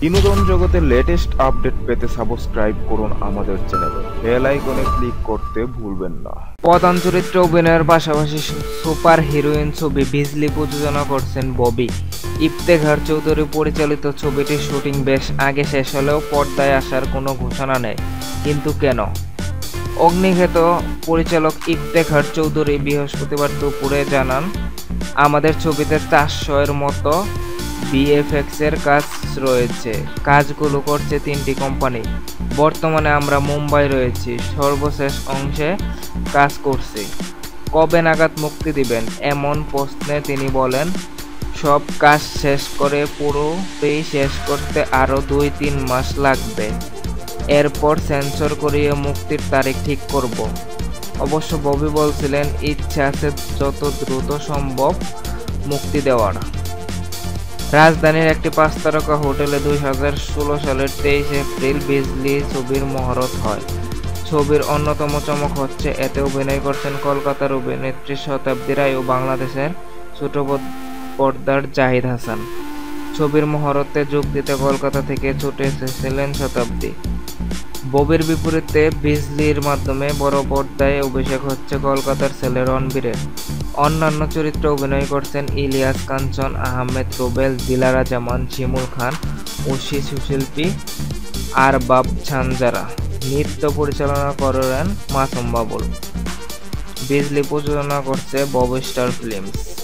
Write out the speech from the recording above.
বিনোদন জগতের latest update পেতে সাবস্ক্রাইব করুন আমাদের চ্যানেল বেল আইকনে ক্লিক করতে ভুলবেন না। প্রধান চরিত্রে অভিনয়ের পাশাপাশি সুপার হিরোইন ছবি বিজলি প্রযোজনা করছেন ববি। ইফতেখার চৌধুরী পরিচালিত ছবিটির শুটিং বেশ আগে শেষ হলেও পর্দায় আসার কোনো ঘোষণা নেই। কিন্তু কেন? অগ্নিক্ষেত পরিচালক ইফতেখার চৌধুরী বৃহস্পতিবার দুপুরে জানান, আমাদের ছবিতে চারশো এর মতো বিএফএক্স এর কাজ রয়েছে। কাজগুলো করছে তিনটি কোম্পানি বর্তমানে আমরা মুম্বাই রয়েছি। সর্বশেষ অংশে কাজ করছি। কবে নাগাদ মুক্তি দিবেন? এমন প্রশ্নে তিনি বলেন, সব কাজ শেষ করে পুরোটাই শেষ করতে আরও দুই তিন মাস লাগবে। এরপর সেন্সর করিয়ে মুক্তির তারিখ ঠিক করব। অবশ্য ববি বলছিলেন, ইচ্ছা আছে যত দ্রুত সম্ভব মুক্তি দেওয়ার। রাজধানীর একটি পাঁচ তারকা হোটেলে দুই হাজার ষোলো সালের তেইশ এপ্রিল বিজলি ছবির মহরত হয়। ছবির অন্যতম চমক হচ্ছে, এতে অভিনয় করছেন কলকাতার অভিনেত্রী শতাব্দী রায় ও বাংলাদেশের ছোট পর্দার জাহিদ হাসান। ছবির মহরতে যোগ দিতে কলকাতা থেকে ছুটে এসেছিলেন শতাব্দী। ববির বিপরীতে বিজলির মাধ্যমে বড় পর্দায় অভিষেক হচ্ছে কলকাতার ছেলে রণবীরের। অন্যান্য চরিত্রে অভিনয় করছেন ইলিয়াস কাঞ্চন, আহমেদ রুবেল, দিলারা জামান, শিমুল খান ও শিশুশিল্পী আর বাব ছানজারা। নৃত্য পরিচালনা করেন মাসুম বাবুল। বিজলি প্রযোজনা করছে বব স্টার ফিল্মস।